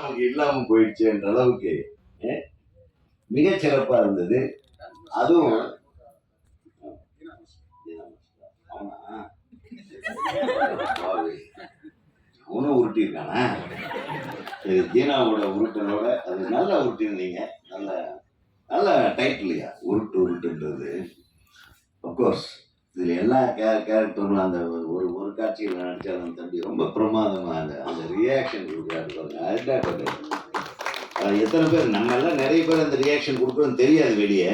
நமக்கு இல்லாம போயிடுச்சு என்ற அளவுக்கு மிக சிறப்பாக சிறப்பா இருந்தது. அதுவும் அவனும் உருட்டியிருக்கானா? சரி ஜீனாவோட உருட்டலோட அது நல்லா உருட்டியிருந்தீங்க. நல்ல நல்ல டைட்டில்யா உருட்டு உருட்டுன்றது. அப்கோர்ஸ் இதில் எல்லா கே கேரக்டரும் அந்த ஒரு ஒரு காட்சியில் அந்த தம்பி ரொம்ப பிரமாதமாக அந்த அந்த ரியாக்ஷன் கொடுக்குறாரு பாருங்க. அதுதான் கதை. அது எத்தனை பேர்? நம்ம எல்லாம் நிறைய பேர் அந்த ரியாக்ஷன் கொடுக்குறோம் தெரியாது வெளியே.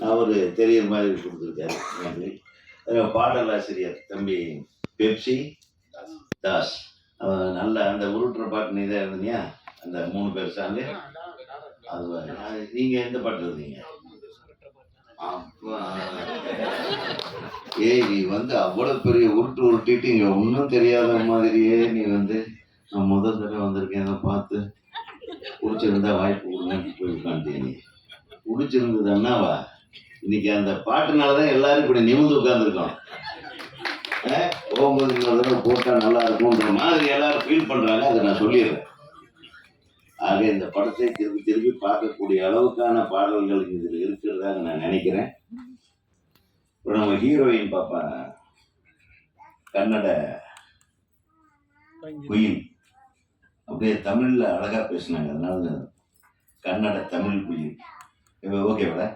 அவர் தெரியுற மாதிரி கொடுத்துருக்காரு நன்றி. அஹ் பாடலாசிரியர் தம்பி பெப்சி தாஸ். நல்ல அந்த உருட்டுற பாட்டு நீ தான் இருந்தீங்க அந்த மூணு பேர் சார்ந்து? அது வரை. அது நீங்க எந்த பாட்டு இருந்தீங்க அப்பா. ஏய் நீ வந்து அவ்வளவு பெரிய உருட்டு உருட்டிட்டு இங்க ஒன்றும் தெரியாத மாதிரியே நீ வந்து நான் முதல் தடவை வந்திருக்கேன் அதை பார்த்து பிடிச்சிருந்தா வாய்ப்பு கொடுங்க போய் உட்காந்துட்டீங்க நீ பிடிச்சிருந்தது என்னவா இன்னைக்கு அந்த பாட்டுனால தான் எல்லாரும் இப்படி நிமிந்து உட்காந்துருக்கோம் போகும்போது தடவை போட்டா நல்லா இருக்கும்ன்ற மாதிரி எல்லாரும் ஃபீல் பண்றாங்க அதை நான் சொல்லிடுறேன். ஆக இந்த படத்தை திருப்பி திருப்பி பார்க்கக்கூடிய அளவுக்கான பாடல்கள் இதில் இருக்கிறதாக நான் நினைக்கிறேன். இப்போ நம்ம ஹீரோயின் பாப்பா. கன்னட குயின் அப்படியே தமிழ்ல அழகா பேசினாங்க. அதனால கன்னட தமிழ் குயின் ஓகேவா